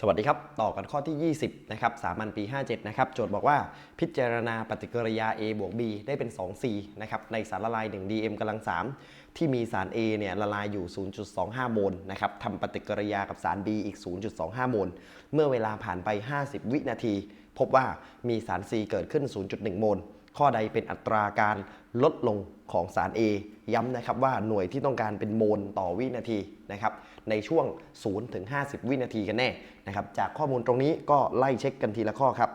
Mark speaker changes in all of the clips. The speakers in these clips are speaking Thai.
Speaker 1: สวัสดีครับ ต่อกันข้อที่ 20 นะครับ สามัญปี 57 นะครับ โจทย์บอกว่าพิจารณาปฏิกิริยา A บวก B ได้เป็น 2C นะครับ ในสารละลาย 1 DM กำลัง 3 ที่มีสาร A เนี่ยละลายอยู่ 0.25 โมลนะครับทำปฏิกิริยากับสาร B อีก 0.25 โมล เมื่อเวลาผ่านไป 50 วินาที พบว่ามีสาร C เกิดขึ้น 0.1 โมล ข้อใดเป็นอัตราการลดลงของสาร A ย้ำนะครับว่าหน่วยที่ต้องการเป็นโมลต่อวินาทีนะครับในช่วง0ถึง50 วินาทีกันแน่นะครับจากข้อมูลตรงนี้ก็ไล่เช็คกันทีละข้อครับ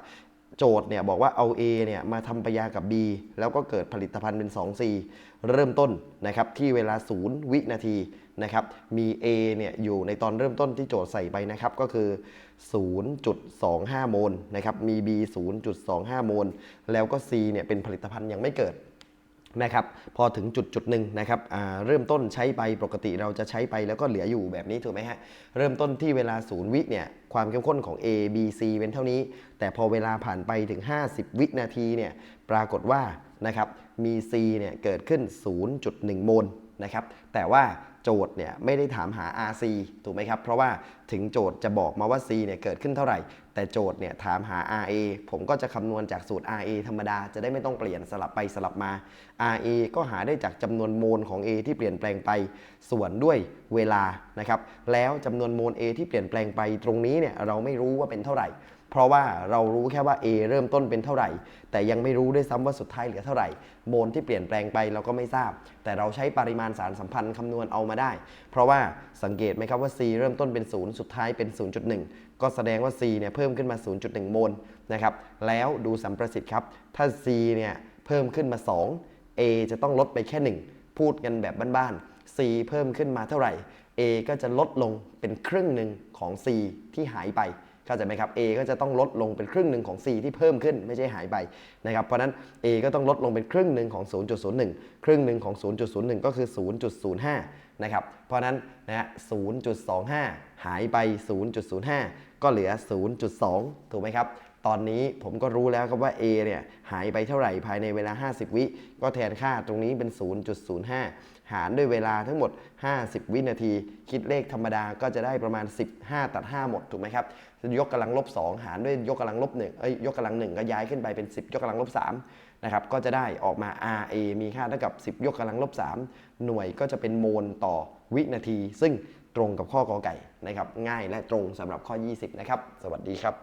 Speaker 1: โจทย์เนี่ยบอกว่าเอา A เนี่ยมาทำปฏิกิริยากับ B แล้วก็เกิดผลิตภัณฑ์เป็น 2C เริ่มต้นนะครับที่เวลา 0 วินาทีนะครับมี A เนี่ยอยู่ในตอนเริ่มต้นที่โจทย์ใส่ไปนะครับก็คือ 0.25 โมลนะครับมี B 0.25 โมลแล้วก็ C เนี่ยเป็นผลิตภัณฑ์ยังไม่เกิด นะครับพอถึงจุดจุดหนึ่งนะครับเริ่มต้นใช้ไปปกติเราจะใช้ไปแล้วก็เหลืออยู่แบบนี้ถูกไหมฮะเริ่มต้นที่เวลาศูนย์วิเนี่ยความเข้มข้นของ A B C เป็นเท่านี้ แต่พอเวลาผ่านไปถึง 50 วินาทีเนี่ยปรากฏว่านะครับมี C เนี่ยเกิดขึ้น 0.1 โมล นะครับ แต่ว่าโจทย์เนี่ยไม่ได้ถามหา RC ถูกไหมครับ เพราะว่าถึงโจทย์จะบอกมาว่า C เนี่ยเกิดขึ้นเท่าไหร่ แต่โจทย์เนี่ยถามหา RA ผมก็จะคำนวณจากสูตร RA ธรรมดาจะได้ไม่ต้องเปลี่ยนสลับไปสลับมา RA ก็หาได้จากจำนวนโมลของ A ที่เปลี่ยนแปลงไปส่วนด้วยเวลานะครับ แล้วจำนวนโมล A ที่เปลี่ยนแปลงไปตรงนี้เนี่ยเราไม่รู้ว่าเป็นเท่าไหร่ เพราะว่าเรารู้แค่ว่า A เริ่มต้นเป็นเท่าไหร่ แต่ยังไม่รู้ด้วยซ้ำว่าสุดท้ายเหลือเท่าไหร่ โมลที่เปลี่ยนแปลงไปเราก็ไม่ทราบ แต่เราใช้ปริมาณสารสัมพันธ์คำนวณเอามาได้ เพราะว่าสังเกตไหมครับว่า C เริ่มต้นเป็น 0 สุดท้ายเป็น 0.1 ก็แสดงว่า C เนี่ยเพิ่มขึ้นมา 0.1 โมลนะครับแล้วดูสัมประสิทธิ์ครับถ้า C เนี่ยเพิ่มขึ้นมา 2 A จะต้องลดไปแค่ 1 พูดกันแบบบ้านๆ C เพิ่มขึ้นมาเท่าไหร่ A ก็จะลดลงเป็นครึ่งหนึ่งของ C ที่หายไป เข้าใจไหมครับ A ก็จะต้องลดลงเป็นครึ่งหนึ่งของ C ที่เพิ่มขึ้นไม่ใช่หายไปนะครับ เพราะนั้น A ก็ต้องลดลงเป็นครึ่งหนึ่งของ 0.01 ครึ่งหนึ่งของ 0.01 ก็คือ 0.05 นะครับ เพราะฉะนั้นนะฮะ0.25 หายไป 0.05 ก็เหลือ 0.2 ถูกไหมครับ ตอนนี้ผมก็รู้แล้วครับว่า A เนี่ยหายไปเท่าไหร่ภายในเวลา 50 วิ ก็แทนค่าตรงนี้เป็น 0.05 หารด้วยเวลาทั้งหมด 50 วินาที คิดเลขธรรมดาก็จะได้ประมาณ 15 ตัด 5 หมดถูกไหมครับยกกำลังลบ 2 หารด้วยยกกำลังลบ1เอ้ยยกกำลัง 1 ก็ย้ายขึ้นไปเป็น 10 ยกกำลังลบ3นะครับก็จะได้ออกมา RA มีค่าเท่ากับ 10 ยกกำลังลบ 3 หน่วยก็จะเป็นโมลต่อวินาที ซึ่งตรงกับข้อกอไก่นะครับง่ายและตรงสำหรับข้อ 20 นะครับ สวัสดีครับ